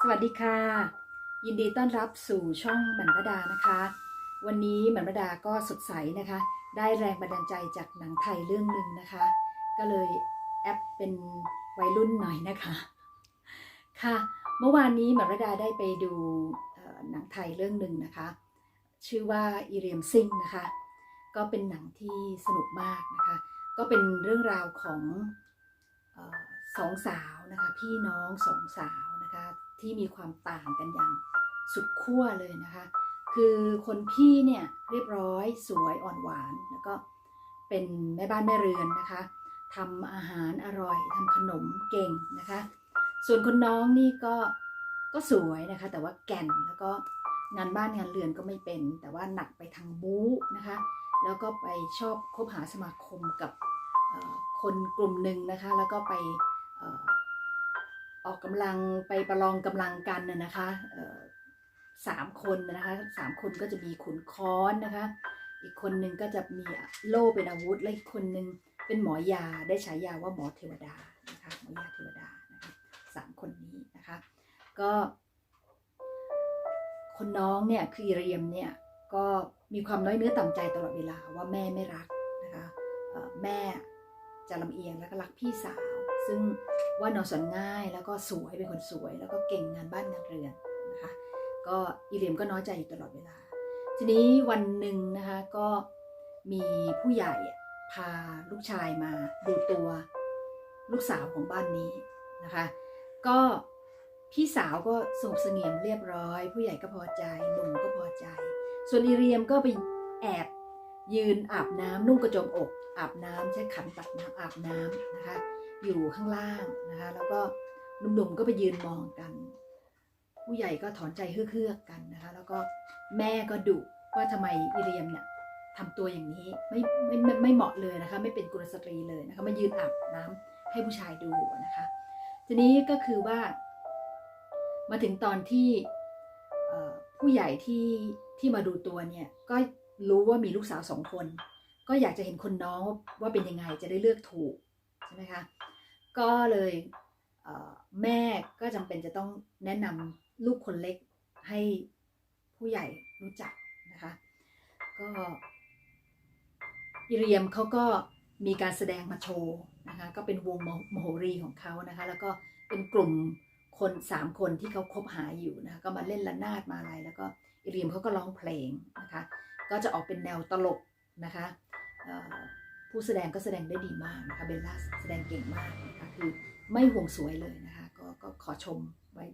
สวัสดีค่ะ ยินดีต้อนรับสู่ช่องหมันประดานะคะ วันนี้หมันประดาก็สดใสนะคะ ได้แรงบันดาลใจจากหนังไทยเรื่องหนึ่งนะคะ ก็เลยแอปเป็นวัยรุ่นหน่อยนะคะค่ะ เมื่อวานนี้หมันประดาได้ไปดูหนังไทยเรื่องหนึ่งนะคะ ชื่อว่าอีเรียมซิงนะคะ ก็เป็นหนังที่สนุกมากนะคะ ก็เป็นเรื่องราวของออสองสาวนะคะ พี่น้องสองสาวนะคะ ที่มีความต่างกันอย่างสุดขั้วเลยนะคะ คือคนพี่เนี่ยเรียบร้อยสวยอ่อนหวาน แล้วก็เป็นแม่บ้านแม่เรือนนะคะทำอาหารอร่อยทำขนมเก่งนะคะ ส่วนคนน้องนี่ก็ก็สวยนะคะ แต่ว่าแก่นแล้วก็งานบ้านงานเรือนก็ไม่เป็น แต่ว่าหนักไปทางบู๊นะคะ แล้วก็ไปชอบคบหาสมาคมกับคนกลุ่มหนึ่งนะคะ แล้วก็ไป ออกกำลังไปประลองกำลังกันน่ะนะคะสามคนนะคะสามคนก็จะมีขุนค้อนนะคะ อีกคนหนึ่งก็จะมีโล่เป็นอาวุธ และอีกคนหนึ่งเป็นหมอยาได้ฉายาว่าหมอเทวดานะคะหมอยาเทวดานะคะสามคนนี้นะคะ ก็ คนน้องเนี่ยคืออีเรียมเนี่ยก็มีความน้อยเนื้อต่ำใจตลอดเวลาว่าแม่ไม่รักนะคะแม่จะลำเอียงแล้วก็รักพี่สาว ซึ่งว่านอนสอนง่ายแล้วก็สวยเป็นคนสวย แล้วก็เก่งงานบ้านงานเรือนนะคะก็อีเรียมก็น้อยใจอยู่ตลอดเวลา ทีนี้วันหนึ่งนะคะก็มีผู้ใหญ่พาลูกชายมาดูตัวลูกสาวของบ้านนี้นะคะ ก็พี่สาวก็สงบเสงี่ยมเรียบร้อย ผู้ใหญ่ก็พอใจหนุ่มก็พอใจ ส่วนอีเรียมก็ไปแอบยืนอาบน้ำนุ่งกระโจมอก อาบน้ำใช้ขันตักน้ำอาบน้ำนะคะ อยู่ข้างล่างนะคะ แล้วก็หนุ่มๆก็ไปยืนมองกัน ผู้ใหญ่ก็ถอนใจเฮือกๆกันนะคะ แล้วก็แม่ก็ดุว่าทำไมอีเรียมเนี่ยทำตัวอย่างนี้ไม่ไม่ไม่ไม่เหมาะเลยนะคะ ไม่เป็นกุลสตรีเลยนะคะมายืนอาบน้ำให้ผู้ชายดูนะคะ ทีนี้ก็คือว่า มาถึงตอนที่ผู้ใหญ่ที่ที่มาดูตัวเนี่ยก็รู้ว่ามีลูกสาวสองคน ก็อยากจะเห็นคนน้องว่าเป็นยังไงจะได้เลือกถูก ใช่ไหมคะก็เลยเแม่ก็จำเป็นจะต้องแนะนำลูกคนเล็กให้ผู้ใหญ่รู้จักนะคะก็อิเรียมเขาก็มีการแสดงมาโชว์นะคะก็เป็นวงมโหรีของเขานะคะแล้วก็เป็นกลุ่มคนสามคนที่เขาคบหาอยู่นะคะก็มาเล่นระนาดมาอะไรแล้วก็อิเรียมเขาก็ร้องเพลงนะคะก็จะออกเป็นแนวตลกนะคะ ผู้แสดงก็แสดงได้ดีมากนะคะเบลล่าแสดงเก่งมากนะคะคือไม่ห่วงสวยเลยนะคะก็ก็ขอชมไว้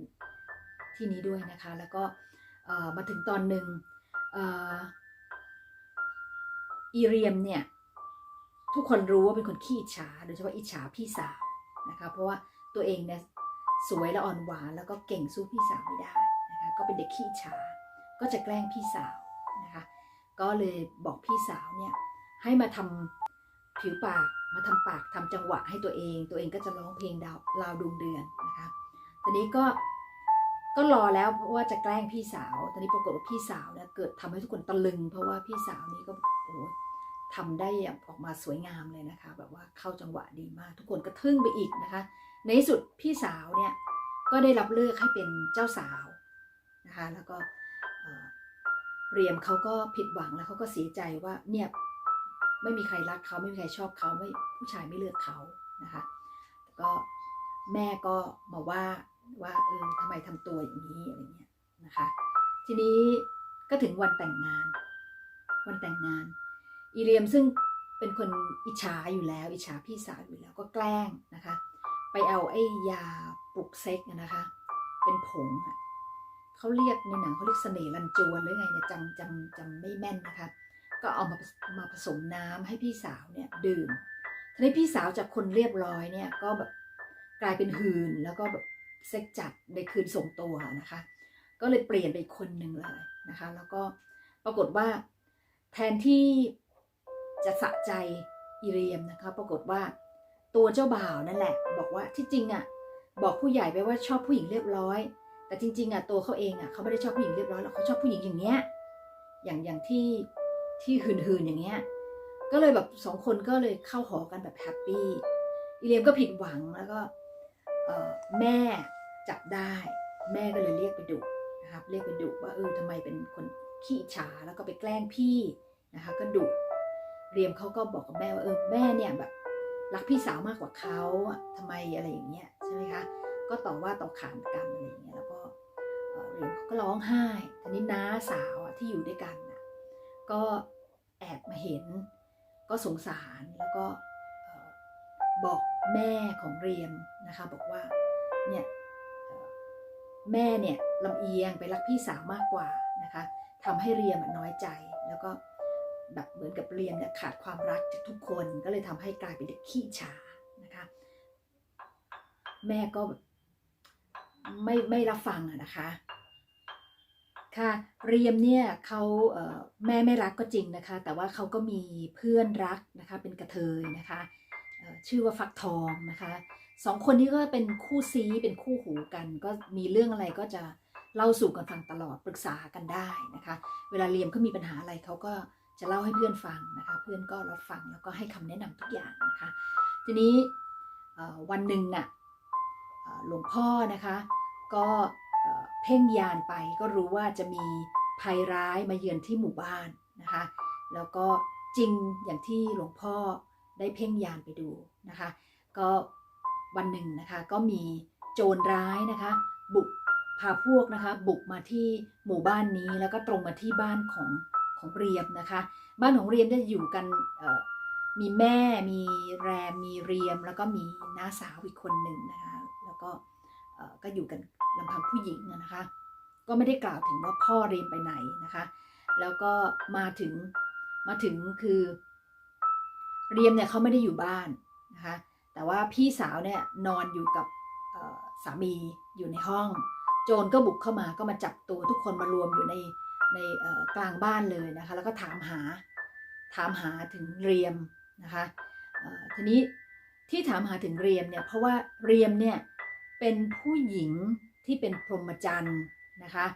ที่นี้ด้วยนะคะ แล้วก็มาถึงตอนหนึ่งอีเรียมเนี่ย ทุกคนรู้ว่าเป็นคนขี้อิจฉาโดยเฉพาะอิจฉาพี่สาวนะคะเพราะว่าตัวเองเนี่ยสวยและอ่อนหวานแล้วก็เก่งสู้พี่สาวไม่ได้นะคะก็เป็นเด็กขี้อิจฉาก็จะแกล้งพี่สาวนะคะก็เลยบอกพี่สาวเนี่ยให้มาทำ ผิวปากมาทำปากทำจังหวะให้ตัวเอง ตัวเองก็จะร้องเพลงดาวลาวดวงเดือนนะคะตอนนี้ก็ก็รอแล้วว่าจะแกล้งพี่สาว ตอนนี้ปรากฏว่าพี่สาวเนี่ยเกิดทำให้ทุกคนตะลึง เพราะว่าพี่สาวนี้ก็โอ้ทำได้ออกมาสวยงามเลยนะคะ แบบว่าเข้าจังหวะดีมาก ทุกคนก็ทึ่งไปอีกนะคะ ในที่สุดพี่สาวเนี่ยก็ได้รับเลือกให้เป็นเจ้าสาวนะคะ แล้วก็เรียมเขาก็ผิดหวังแล้วเขาก็เสียใจว่าเนี่ย ไม่มีใครรักเขาไม่มีใครชอบเขาไม่ผู้ชายไม่เลือกเขานะคะก็แม่ก็มาว่าว่าเออทำไมทำตัวอย่างนี้อะไรเงี้ยนะคะ ทีนี้ก็ถึงวันแต่งงาน วันแต่งงาน อีเรียมซึ่งเป็นคนอิจฉาอยู่แล้ว อิจฉาพี่สาวอยู่แล้วก็แกล้งนะคะ ไปเอาไอ้ยาปลุกเซ็กอะนะคะ เป็นผงอะเขาเรียกในหนังเขาเรียกเสน่ห์ลันจวนหรือไงเนี่ยจำจำจำไม่แม่นนะคะ ก็เอามามาผสมน้ำให้พี่สาวเนี่ยดื่มทีนี้พี่สาวจากคนเรียบร้อยเนี่ยก็แบบกลายเป็นหืนแล้วก็แบบเซ็กจัดในคืนส่งตัวนะคะ ก็เลยเปลี่ยนไปคนหนึ่งเลยนะคะ แล้วก็ปรากฏว่าแทนที่จะสะใจอีเรียมนะคะ ปรากฏว่าตัวเจ้าบ่าวนั่นแหละ บอกว่าที่จริงอะบอกผู้ใหญ่ไปว่าชอบผู้หญิงเรียบร้อย แต่จริงๆอะตัวเขาเองอะเขาไม่ได้ชอบผู้หญิงเรียบร้อยหรอกเขาชอบผู้หญิงอย่างเงี้ยอย่างอย่างที่ ที่หืนๆอย่างเงี้ย ก็เลยแบบสองคนก็เลยเข้าหอกันแบบแฮปปี้อีเลียมก็ผิดหวังแล้วก็แม่จับได้ แม่ก็เลยเรียกไปดุนะครับเรียกไปดุว่าเออทำไมเป็นคนขี้ฉาแล้วก็ไปแกล้งพี่นะคะก็ดุเรียมเขาก็บอกกับแม่ว่าเออแม่เนี่ยแบบรักพี่สาวมากกว่าเขาอะทำไมอะไรอย่างเงี้ยใช่ไหมคะก็ต่อว่าต่อขานกันอะไรอย่างเงี้ยแล้วก็เรียมเขาก็ร้องไห้ทีนี้น้าสาวอะที่อยู่ด้วยกันน่ะก็ แอบมาเห็น ก็สงสารแล้วก็บอกแม่ของเรียมนะคะบอกว่าเนี่ยแม่เนี่ยลำเอียงไปรักพี่สาวมากกว่านะคะทำให้เรียมน้อยใจแล้วก็แบบเหมือนกับเรียมเนี่ยขาดความรักจากทุกคนก็เลยทำให้กลายเป็นเด็กขี้ฉานะคะแม่ก็แบบไม่ไม่รับฟังอะนะคะ ค่ะเรียมเนี่ยเขาแม่ไม่รักก็จริงนะคะ แต่ว่าเขาก็มีเพื่อนรักนะคะเป็นกระเทยนะคะชื่อว่าฟักทองนะคะสองคนนี้ก็เป็นคู่ซีเป็นคู่หูกัน ก็มีเรื่องอะไรก็จะเล่าสู่กันฟังตลอดปรึกษากันได้นะคะ เวลาเรียมเขามีปัญหาอะไรเขาก็จะเล่าให้เพื่อนฟังนะคะ เพื่อนก็รับฟังแล้วก็ให้คำแนะนำทุกอย่างนะคะ ทีนี้วันหนึ่งน่ะเอ่อหลวงพ่อนะคะ ก็ เพ่งยานไปก็รู้ว่าจะมีภัยร้ายมาเยือนที่หมู่บ้านนะคะ แล้วก็จริงอย่างที่หลวงพ่อได้เพ่งยานไปดูนะคะ ก็วันหนึ่งนะคะก็มีโจรร้ายนะคะ บุกพาพวกนะคะบุกมาที่หมู่บ้านนี้แล้วก็ตรงมาที่บ้านของของเรียมนะคะ บ้านของเรียมจะอยู่กันมีแม่มีแรมมีเรียมแล้วก็มีน้าสาวอีกคนหนึ่งนะคะ แล้วก็ก็อยู่กัน ลำพังผู้หญิงนะคะ ก็ไม่ได้กล่าวถึงว่าพ่อเรียมไปไหนนะคะ แล้วก็มาถึงมาถึงคือ เรียมเนี่ยเขาไม่ได้อยู่บ้านนะคะ แต่ว่าพี่สาวเนี่ยนอนอยู่กับสามีอยู่ในห้อง โจรก็บุกเข้ามาก็มาจับตัวทุกคนมารวมอยู่ในในกลางบ้านเลยนะคะ แล้วก็ถามหาถามหาถึงเรียมนะคะทีนี้ที่ถามหาถึงเรียมเนี่ยเพราะว่าเรียมเนี่ยเป็นผู้หญิง ที่เป็นพรหมจรรย์นะคะ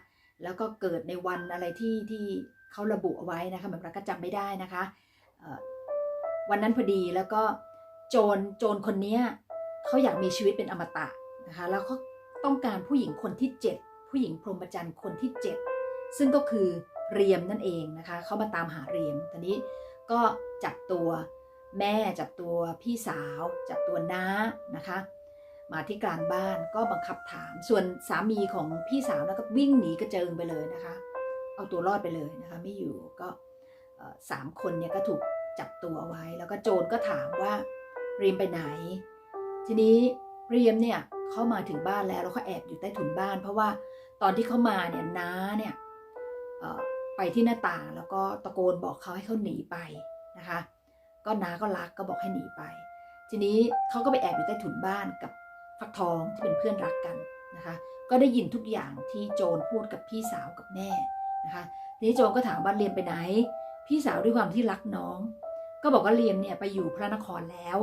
แล้วก็เกิดในวันอะไรที่ที่เขาระบุเอาไว้นะคะแบบเราก็จำไม่ได้นะคะวันนั้นพอดีแล้วก็โจรโจรคนนี้เขาอยากมีชีวิตเป็นอมตะนะคะแล้วเขาต้องการผู้หญิงคนที่ 7 ผู้หญิงพรหมจรรย์คนที่ 7 ซึ่งก็คือเรียมนั่นเองนะคะเขามาตามหาเรียมตอนนี้ก็จับตัวแม่จับตัวพี่สาว จับตัวน้านะคะ มาที่กลางบ้านก็บังคับถาม ส่วนสามีของพี่สาวนะก็วิ่งหนีกระเจิงไปเลยนะคะ เอาตัวรอดไปเลยนะคะ ไม่อยู่ก็สามคนเนี่ยก็ถูกจับตัวไว้ แล้วก็โจรก็ถามว่าเรียมไปไหน ทีนี้เรียมเนี่ยเข้ามาถึงบ้านแล้วแล้วก็แอบอยู่ใต้ถุนบ้าน เพราะว่าตอนที่เขามาเนี่ยน้าเนี่ยไปที่หน้าต่างแล้วก็ตะโกนบอกเขาให้เขาหนีไปนะคะ ก็น้าก็รักก็บอกให้หนีไป ทีนี้เขาก็ไปแอบอยู่ใต้ถุนบ้านกับ ฟักทองที่เป็นเพื่อนรักกันนะคะ ก็ได้ยินทุกอย่างที่โจรพูดกับพี่สาวกับแม่นะคะทีนี้โจรก็ถามว่าเรียมไปไหน พี่สาวด้วยความที่รักน้อง ก็บอกว่าเรียมเนี่ยไปอยู่พระนครแล้ว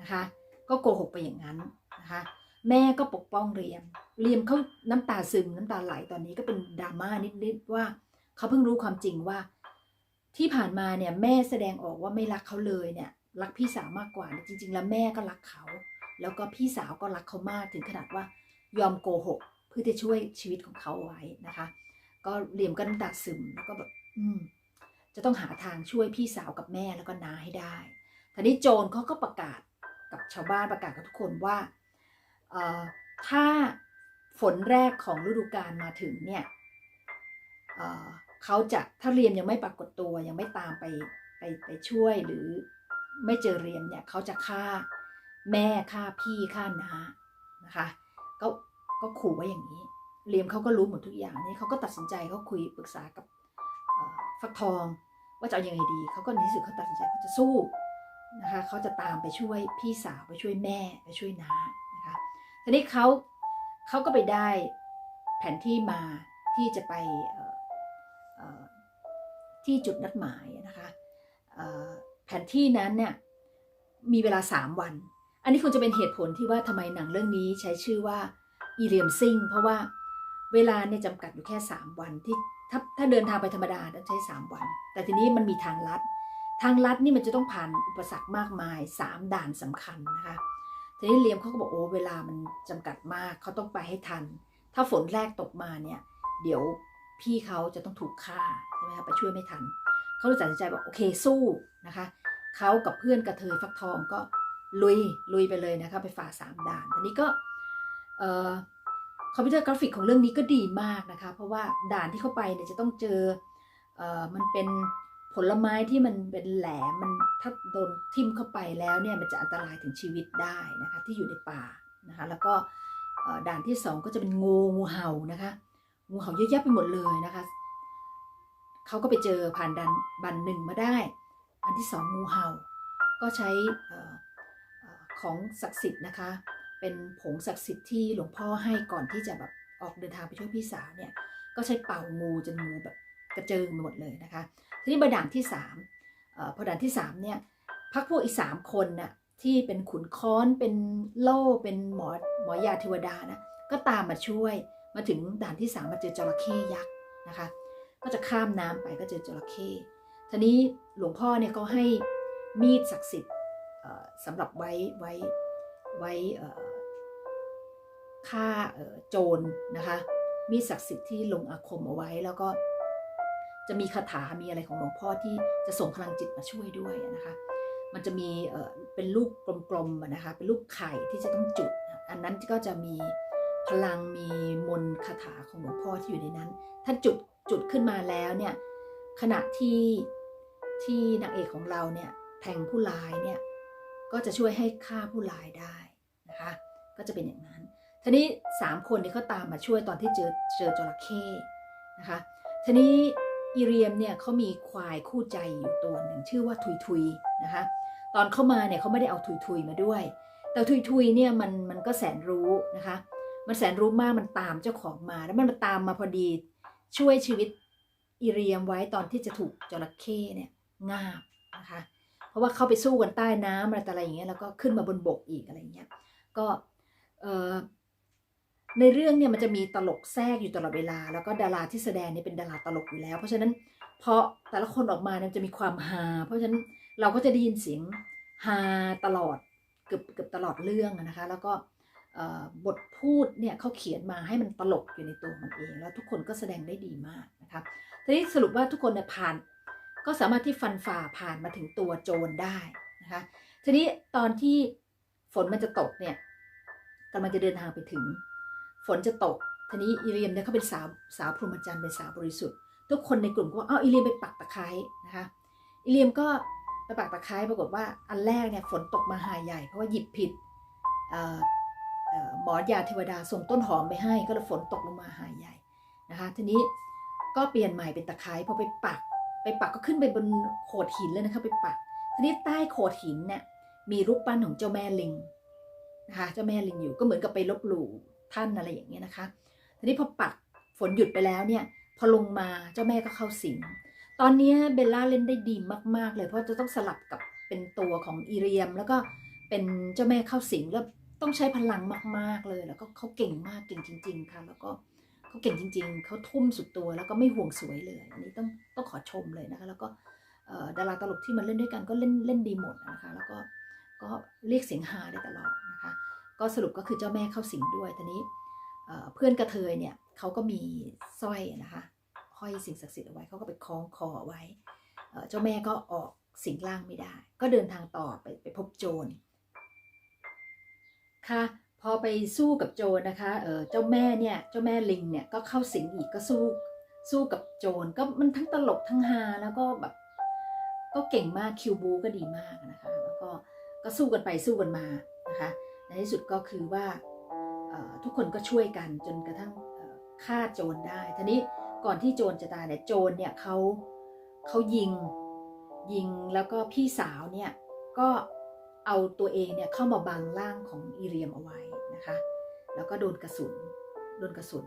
นะคะ ก็โกหกไปอย่างนั้นนะคะแม่ก็ปกป้องเรียม เรียมเขาน้ำตาซึมน้ำตาไหลตอนนี้ก็เป็นดราม่านิดๆว่าเขาเพิ่งรู้ความจริงว่า ที่ผ่านมาเนี่ยแม่แสดงออกว่าไม่รักเขาเลยเนี่ยรักพี่สาวมากกว่าจริง ๆ แล้วแม่ก็รักเขา แล้วก็พี่สาวก็รักเขามากถึงขนาดว่ายอมโกหก เพื่อจะช่วยชีวิตของเขาเอาไว้นะคะ ก็เรียมก็น้ำตาซึมแล้วก็แบบอืมจะต้องหาทางช่วยพี่สาวกับแม่แล้วก็น้าให้ได้ทีนี้โจรเขาก็ประกาศกับชาวบ้านประกาศกับทุกคนว่าเออถ้าฝนแรกของฤดูกาลมาถึงเนี่ยเออเขาจะถ้าเรียมยังไม่ปรากฏตัวยังไม่ตามไปไปไปช่วยหรือไม่เจอเรียมเนี่ยเขาจะฆ่า แม่ฆ่าพี่ฆ่าน้านะคะก็ก็ขู่ไว้อย่างนี้เรียมเขาก็รู้หมดทุกอย่างนี่เขาก็ตัดสินใจเขาคุยปรึกษากับฟักทองว่าจะเอาอยัางไงดีเขาก็ในที่สุดเขาตัดสินใจเขาจะสู้นะคะเขาจะตามไปช่วยพี่สาวไปช่วยแม่ไปช่วยน้านะคะทีนี้เขาเขาก็ไปได้แผนที่มาที่จะไปที่จุดนัดหมายนะคะแผนที่นั้นเนี่ยมีเวลา 3 วัน อันนี้คงจะเป็นเหตุผลที่ว่าทำไมหนังเรื่องนี้ใช้ชื่อว่าอีเลียมซิงเพราะว่าเวลาเนี่ยจำกัดอยู่แค่ 3 วันที่ถ้าถ้าเดินทางไปธรรมดาต้องใช้ 3 วัน แต่ทีนี้มันมีทางลัด ทางลัดนี่มันจะต้องผ่านอุปสรรคมากมาย 3 ด่านสำคัญนะคะทีนี้เลียมเขาก็บอกโอ้เวลามันจำกัดมากเขาต้องไปให้ทัน ถ้าฝนแรกตกมาเนี่ยเดี๋ยวพี่เขาจะต้องถูกฆ่าใช่ไหมคะไปช่วยไม่ทันเขาเลยตัดสินใจบอกโอเคสู้นะคะเขากับเพื่อนกระเทยฟักทองก็ ลุยลุยไปเลยนะคะไปฝ่าสามด่านทีนี้ก็คอมพิวเตอร์กราฟิกของเรื่องนี้ก็ดีมากนะคะ เพราะว่าด่านที่เข้าไปเนี่ยจะต้องเจอเออมันเป็นผลไม้ที่มันเป็นแหลมมันถ้าโดนทิ่มเข้าไปแล้วเนี่ยมันจะอันตรายถึงชีวิตได้นะคะที่อยู่ในป่านะคะแล้วก็ด่านที่สองก็จะเป็นงูงูเห่านะคะงูเห่าเยอะแยะไปหมดเลยนะคะเขาก็ไปเจอผ่านดันบันหนึ่งมาได้ อันที่สองงูเห่า ก็ใช้ ของศักดิ์สิทธิ์นะคะ เป็นผงศักดิ์สิทธิ์ที่หลวงพ่อให้ก่อนที่จะแบบออกเดินทางไปช่วยพี่สาวเนี่ย ก็ใช้เป่างูจนงูแบบกระเจิงไปหมดเลยนะคะ ทีนี้มาด่านที่สามเอ่อพอด่านที่สามเนี่ยพักพวกอีกสามคนน่ะที่เป็นขุนค้อนเป็นโล่เป็นหมอหมอยาเทวดานะก็ตามมาช่วยมาถึงด่านที่สามมาเจอจระเข้ยักษ์นะคะ ก็จะข้ามน้ำไปก็เจอจระเข้ทีนี้หลวงพ่อเนี่ยก็ให้มีดศักดิ์สิทธิ์ สำหรับไว้ไว้ไว้ฆ่าโจรนะคะมีศักดิ์สิทธิ์ที่ลงอาคมเอาไว้แล้วก็จะมีคาถามีอะไรของหลวงพ่อที่จะส่งพลังจิตมาช่วยด้วยนะคะ มันจะมีเป็นลูกกลมๆนะคะ เป็นลูกไข่ที่จะต้องจุด อันนั้นก็จะมีพลังมีมนคาถาของหลวงพ่อที่อยู่ในนั้น ถ้าจุดจุดขึ้นมาแล้วเนี่ยขณะที่ที่นางเอกของเราเนี่ยแทงผู้ร้ายเนี่ย ก็จะช่วยให้ฆ่าผู้ร้ายได้นะคะ ก็จะเป็นอย่างนั้นทีนี้สามคนนี้เขาตามมาช่วยตอนที่เจอเจอจระเข้นะคะทีนี้อีเรียมเนี่ยเขามีควายคู่ใจอยู่ตัวหนึ่งชื่อว่าทุยทุยนะคะ ตอนเข้ามาเนี่ยเขาไม่ได้เอาทุยทุยมาด้วย แต่ทุยทุยเนี่ยมันมันก็แสนรู้นะคะ มันแสนรู้มากมันตามเจ้าของมาแล้วมันมาตามมาพอดีช่วยชีวิตอีเรียมไว้ตอนที่จะถูกจระเข้เนี่ยงาบนะคะ ราะว่าเข้าไปสู้กันใต้น้ำอะไรต่ออะไรอย่างเงี้ยแล้วก็ขึ้นมาบนบกอีกอะไรอย่างเงี้ยก็ในเรื่องเนี่ยมันจะมีตลกแทรกอยู่ตลอดเวลา แล้วก็ดาราที่แสดงเนี่ยเป็นดาราตลกอยู่แล้ว เพราะฉะนั้นพอแต่ละคนออกมาเนี่ยจะมีความฮาเพราะฉะนั้นเราก็จะได้ยินเสียงฮาตลอดเกือบเกือบตลอดเรื่องนะคะ แล้วก็บทพูดเนี่ยเขาเขียนมาให้มันตลกอยู่ในตัวมันเอง แล้วทุกคนก็แสดงได้ดีมากนะคะทีนี้สรุปว่าทุกคนเนี่ยผ่าน ก็สามารถที่ฟันฝ่าผ่านมาถึงตัวโจรได้นะคะทีนี้ตอนที่ฝนมันจะตกเนี่ยกำลังจะเดินทางไปถึง ฝนจะตกทีนี้อีเรียมเนี่ยเขาเป็นสาวสาวพรหมจรรย์เป็นสาวบริสุทธิ์ ทุกคนในกลุ่มก็ว่าอ้าวอีเรียมไปปักตะไคร้นะคะอีเรียมก็ไปปักตะไคร้ปรากฏว่าอันแรกเนี่ยฝนตกมาหาใหญ่ เพราะว่าหยิบผิดหมอยาเทวดาส่งต้นหอมไปให้ ก็เลยฝนตกลงมาหาใหญ่นะคะทีนี้ก็เปลี่ยนใหม่เป็นตะไคร้พอไปปัก ไปปักก็ขึ้นไปบนโขดหินเลยนะคะ ไปปัก ทีนี้ใต้โขดหินเนี่ยมีรูปปั้นของเจ้าแม่ลิงนะคะเจ้าแม่ลิงอยู่ก็เหมือนกับไปลบหลู่ท่านอะไรอย่างเงี้ยนะคะ ทีนี้พอปักฝนหยุดไปแล้วเนี่ย พอลงมาเจ้าแม่ก็เข้าสิง ตอนนี้เบลล่าเล่นได้ดีมาก ๆ เลยเพราะจะต้องสลับกับเป็นตัวของอีเรียม แล้วก็เป็นเจ้าแม่เข้าสิงแล้วต้องใช้พลังมาก ๆเลย แล้วก็เขาเก่งมากเก่งจริง ๆ ค่ะ แล้วก็ เขาเก่งจริง ๆ เขาทุ่มสุดตัวแล้วก็ไม่ห่วงสวยเลย อันนี้ต้องต้องขอชมเลยนะคะ แล้วก็ดาราตลกที่มาเล่นด้วยกันก็เล่นเล่นดีหมดนะคะ แล้วก็ก็เรียกเสียงฮาได้ตลอดนะคะ ก็สรุปก็คือเจ้าแม่เข้าสิงด้วยทีนี้เพื่อนกระเทยเนี่ยเขาก็มีสร้อยนะคะห้อยสิ่งศักดิ์สิทธิ์เอาไว้เขาก็ไปคล้องคอเอาไว้ เจ้าแม่ก็ออกสิงร่างไม่ได้ ก็เดินทางต่อไปไปพบโจรค่ะ อไปสู้กับโจรนะคะ เออเจ้าแม่เนี่ยเจ้าแม่ลิงเนี่ยก็เข้าสิงอีกก็สู้สู้กับโจรก็มันทั้งตลกทั้งฮาแล้วก็แบบก็เก่งมากคิวบูก็ดีมากนะคะ แล้วก็ก็สู้กันไปสู้กันมานะคะในที่สุดก็คือว่าออทุกคนก็ช่วยกันจนกระทั่งออฆ่าโจรได้ทีนี้ก่อนที่โจรจะตายเนี่ยโจรเนี่ยเขาเขายิงยิงแล้วก็พี่สาวเนี่ยก็เอาตัวเองเนี่ยเข้ามาบังร่างของอีเรียมเอาไว้ นะคะ แล้วก็โดนกระสุน โดนกระสุน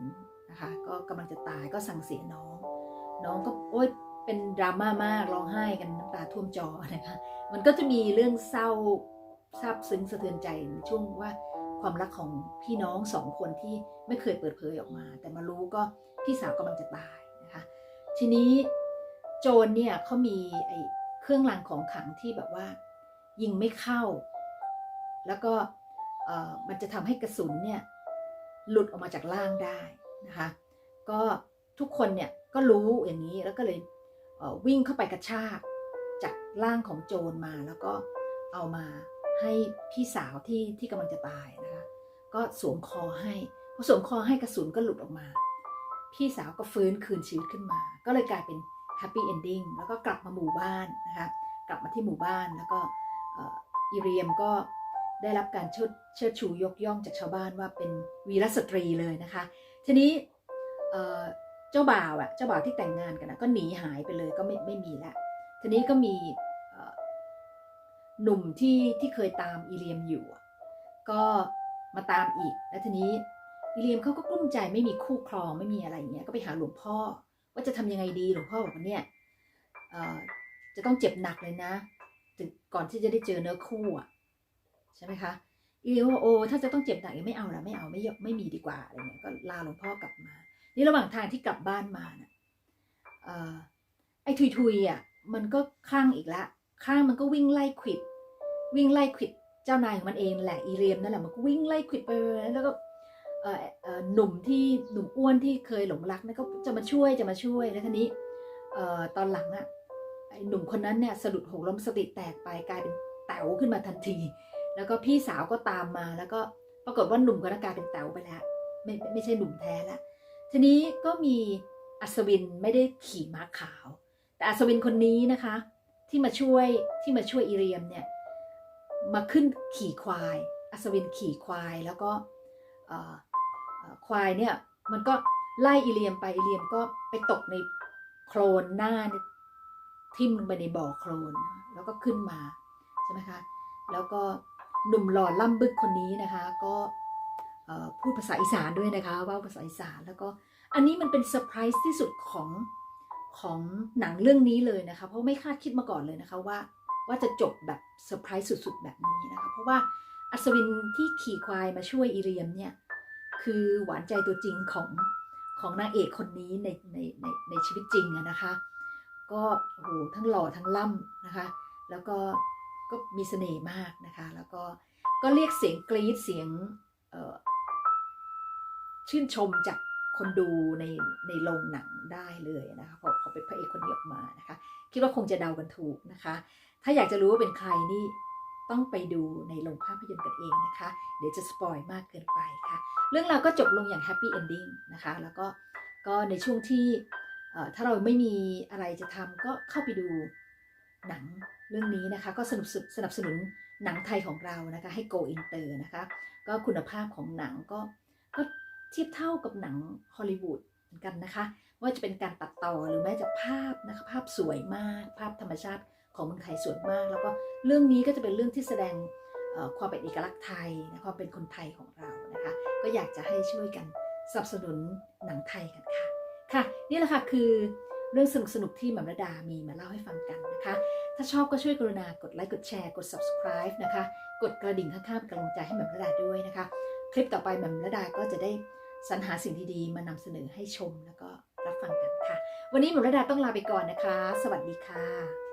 นะคะ ก็กำลังจะตายก็สั่งเสียน้อง น้องก็โอ๊ยเป็นดราม่ามากร้องไห้กันน้ำตาท่วมจอนะคะ มันก็จะมีเรื่องเศร้าซาบซึ้งสะเทือนใจในช่วงว่าความรักของพี่น้องสองคนที่ไม่เคยเปิดเผยออกมา แต่มารู้ก็พี่สาวกำลังจะตายนะคะ ทีนี้โจรเนี่ยเขามีไอ้เครื่องรางของขลังที่แบบว่า ยิงไม่เข้า แล้วก็ มันจะทำให้กระสุนเนี่ยหลุดออกมาจากร่างได้นะคะ ก็ทุกคนเนี่ยก็รู้อย่างนี้แล้วก็เลยเวิ่งเข้าไปกระชากจากร่างของโจรมาแล้วก็เอามาให้พี่สาวที่ที่กำลังจะตายนะคะ ก็สวมคอให้พอสวมคอให้กระสุนก็หลุดออกมา พี่สาวก็ฟื้นคืนชีวิตขึ้นมา ก็เลยกลายเป็นแฮปปี้เอนดิ้งแล้วก็กลับมาหมู่บ้านนะคะ กลับมาที่หมู่บ้านแล้วก็อ่ออีเรียมก็ ได้รับการเชิดเชิดชูยกย่องจากชาวบ้านว่าเป็นวีรสตรีเลยนะคะ ทีนี้เจ้าบ่าวอะเจ้าบ่าวที่แต่งงานกันนะก็หนีหายไปเลยก็ไม่ไม่มีแล้วทีนี้ก็มีหนุ่มที่ที่เคยตามอีเลียมอยู่ ก็มาตามอีก แล้วทีนี้อีเลียมเขาก็กลุ้มใจไม่มีคู่ครองไม่มีอะไรอย่างเงี้ยก็ไปหาหลวงพ่อ ว่าจะทำยังไงดีหลวงพ่อบอกว่าเนี่ยจะต้องเจ็บหนักเลยนะก่อนที่จะได้เจอเนื้อคู่อะ ใช่ไหมคะอีเลียมว่าโอ้ถ้าจะต้องเจ็บหนักยังไม่เอาละไม่เอาไม่ไม่มีดีกว่าอะไรเงี้ยก็ลาหลวงพ่อกลับมา นี่ระหว่างทางที่กลับบ้านมาน่ะเอ่อไอ้ทุยทุยๆอะมันก็คลั่งอีกละคลั่งมันก็วิ่งไล่ขวิด วิ่งไล่ขวิดเจ้านายของมันเองแหละอีเรียมนั่นแหละมันก็วิ่งไล่ขวิดไปแล้วก็หนุ่มที่หนุ่มอ้วนที่เคยหลงรักนั่นก็จะมาช่วยจะมาช่วยแล้วทีนี้ตอนหลังอะไอ้หนุ่มคนนั้นเนี่ยสะดุดหกล้มสติแตกไปกลายเป็นแต๋วขึ้นมาทันที แล้วก็พี่สาวก็ตามมา แล้วก็ปรากฏว่าหนุ่มคนนั้นกลายเป็นแต๋วไปแล้ว ไม่ไม่ใช่หนุ่มแท้แล้วทีนี้ก็มีอัศวินไม่ได้ขี่ม้าขาว แต่อัศวินคนนี้นะคะ ที่มาช่วยที่มาช่วยอีเรียมเนี่ยมาขึ้นขี่ควาย อัศวินขี่ควายแล้วก็ควายเนี่ยมันก็ไล่อีเรียมไปอีเรียมก็ไปตกในโคลนหน้าทิ่มลงไปในบ่อโคลนแล้วก็ขึ้นมาใช่ไหมคะแล้วก็ หนุ่มหล่อล่ำบึกคนนี้นะคะ ก็พูดภาษาอีสานด้วยนะคะว่าภาษาอีสานแล้วก็อันนี้มันเป็นเซอร์ไพรส์ที่สุดของของหนังเรื่องนี้เลยนะคะ เพราะไม่คาดคิดมาก่อนเลยนะคะว่าว่าจะจบแบบเซอร์ไพรส์สุดๆ แบบนี้นะคะเพราะว่าอัศวินที่ขี่ควายมาช่วยอีเรียมเนี่ยคือหวานใจตัวจริงของของนางเอกคนนี้ในในในในชีวิตจริงอะนะคะ ก็โอ้โหทั้งหล่อทั้งล่ำนะคะ แล้วก็ ก็มีเสน่ห์มากนะคะ แล้วก็ก็เรียกเสียงกรี๊ดเสียงชื่นชมจากคนดูในในโรงหนังได้เลยนะคะพอพอเป็นพระเอกคนนี้ออกมานะคะ คิดว่าคงจะเดากันถูกนะคะ ถ้าอยากจะรู้ว่าเป็นใครนี่ต้องไปดูในโรงภาพยนตร์กันเองนะคะ เดี๋ยวจะสปอยมากเกินไปค่ะ เรื่องราวก็จบลงอย่างแฮปปี้เอนดิ้งนะคะ แล้วก็ก็ในช่วงที่ถ้าเราไม่มีอะไรจะทำก็เข้าไปดู หนังเรื่องนี้นะคะ ก็สนับสนุนสนับสนุนหนังไทยของเรานะคะให้ go inter นะคะ ก็คุณภาพของหนังก็ก็เทียบเท่ากับหนังฮอลลีวูดเหมือนกันนะคะว่าจะเป็นการตัดต่อหรือแม้จะภาพนะคะภาพสวยมาก ภาพธรรมชาติของเมืองไทยสวยมาก แล้วก็เรื่องนี้ก็จะเป็นเรื่องที่แสดงความเป็นเอกลักษณ์ไทยนะความเป็นคนไทยของเรานะคะ ก็อยากจะให้ช่วยกันสนับสนุนหนังไทยกันค่ะ ค่ะ นี่แหละค่ะคือ เรื่องสนุกสนุกที่หม่อมระดามีมาเล่าให้ฟังกันนะคะ ถ้าชอบก็ช่วยกรุณากดไลค์กดแชร์กด subscribe นะคะ กดกระดิ่งข้างๆเป็นกำลังใจให้หม่อมระดาด้วยนะคะ คลิปต่อไปหม่อมระดาก็จะได้สรรหาสิ่งดีๆมานำเสนอให้ชมแล้วก็รับฟังกันค่ะ วันนี้หม่อมระดาต้องลาไปก่อนนะคะ สวัสดีค่ะ